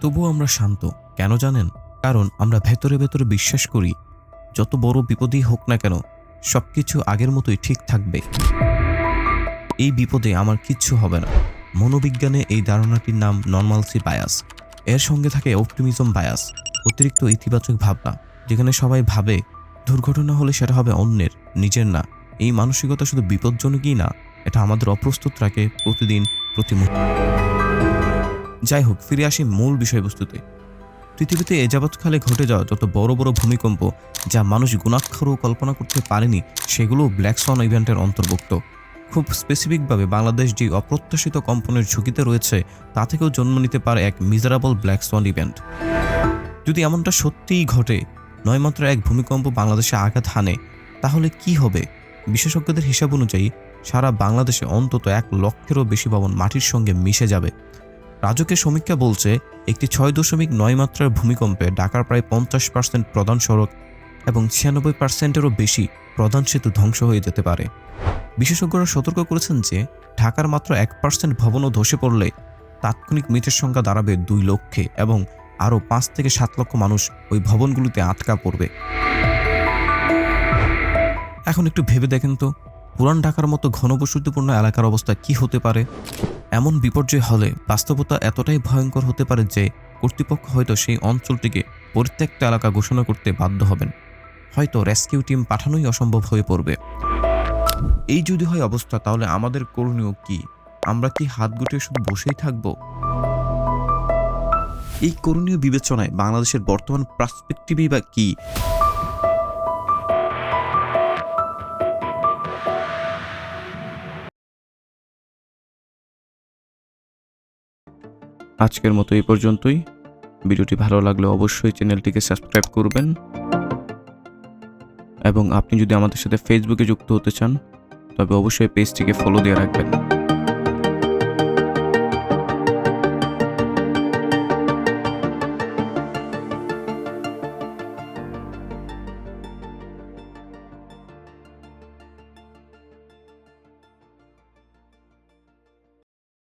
তবুও আমরা শান্ত, কেন জানেন? কারণ আমরা ভেতরে ভেতরে বিশ্বাস করি, যত বড় বিপদই হোক না কেন, সবকিছু আগের মতোই ঠিক থাকবে। এই বিপদে আমার কিচ্ছু হবে না। মনোবিজ্ঞানে এই ধারণাটির নাম নর্মালসি বায়াস এর সঙ্গে থাকে অপটিমিজম বায়াস অতিরিক্ত ইতিবাচক ভাবনা, যেখানে সবাই ভাবে, দুর্ঘটনা হলে সেটা হবে অন্যের, নিজের না। এই মানসিকতা শুধু বিপজ্জনকই না, এটা আমাদের অপ্রস্তুত রাখে প্রতিদিন প্রতি যাই হোক, ফিরে আসি মূল বিষয়বস্তুতে। পৃথিবীতে এ যাবৎকালে ঘটে যাওয়া যত বড় বড় ভূমিকম্প যা মানুষ গুণাক্ষরও কল্পনা করতে পারেনি, সেগুলো ব্ল্যাক সন ইভেন্টের অন্তর্ভুক্ত। খুব স্পেসিফিকভাবে বাংলাদেশ যে অপ্রত্যাশিত কম্পনের ঝুঁকিতে রয়েছে, তা থেকেও জন্ম নিতে পারে এক মিজারাবল ব্ল্যাক সন ইভেন্ট যদি এমনটা সত্যিই ঘটে নয় মাত্র এক ভূমিকম্প বাংলাদেশে আঘাত হানে, তাহলে কি হবে? বিশেষজ্ঞদের হিসাব অনুযায়ী, সারা বাংলাদেশে অন্তত এক লক্ষেরও বেশি ভবন মাটির সঙ্গে মিশে যাবে। রাজকের সমীক্ষা বলছে, একটি ছয় দশমিক নয় মাত্রার ভূমিকম্পে ঢাকার প্রায় পঞ্চাশ পার্সেন্ট প্রধান সড়ক এবং ছিয়ানব্বই পার্সেন্টেরও বেশি প্রধান সেতু ধ্বংস হয়ে যেতে পারে। বিশেষজ্ঞরা সতর্ক করেছেন যে, ঢাকার মাত্র এক পার্সেন্ট ভবনও ধসে পড়লে তাৎক্ষণিক মৃতের সংখ্যা দাঁড়াবে দুই লক্ষে এবং আরও পাঁচ থেকে সাত লক্ষ মানুষ ওই ভবনগুলিতে আটকা পড়বে। এখন একটু ভেবে দেখেন তো, পুরান ঢাকার মতো ঘনবসতিপূর্ণ এলাকার অবস্থা কি হতে পারে? এমন বিপর্যয় হলে বাস্তবতা এতটাই ভয়ঙ্কর হতে পারে যে কর্তৃপক্ষ হয়তো সেই অঞ্চলটিকে পরিত্যক্ত এলাকা ঘোষণা করতে বাধ্য হবেন। হয়তো রেস্কিউ টিম পাঠানোই অসম্ভব হয়ে পড়বে। এই যদি হয় অবস্থা, তাহলে আমাদের করণীয় কি? আমরা কি হাত গুটিয়ে শুধু বসেই থাকব? এই করণীয় বিবেচনায় বাংলাদেশের বর্তমান পার্সপেক্টিভই বা কি? আজকের মতো এই পর্যন্তই। ভিডিওটি ভালো লাগলে অবশ্যই চ্যানেলটিকে সাবস্ক্রাইব করবেন। এবং আপনি যদি আমাদের সাথে ফেসবুকে যুক্ত হতে চান, তবে অবশ্যই পেজটিকে ফলো দিয়ে রাখবেন।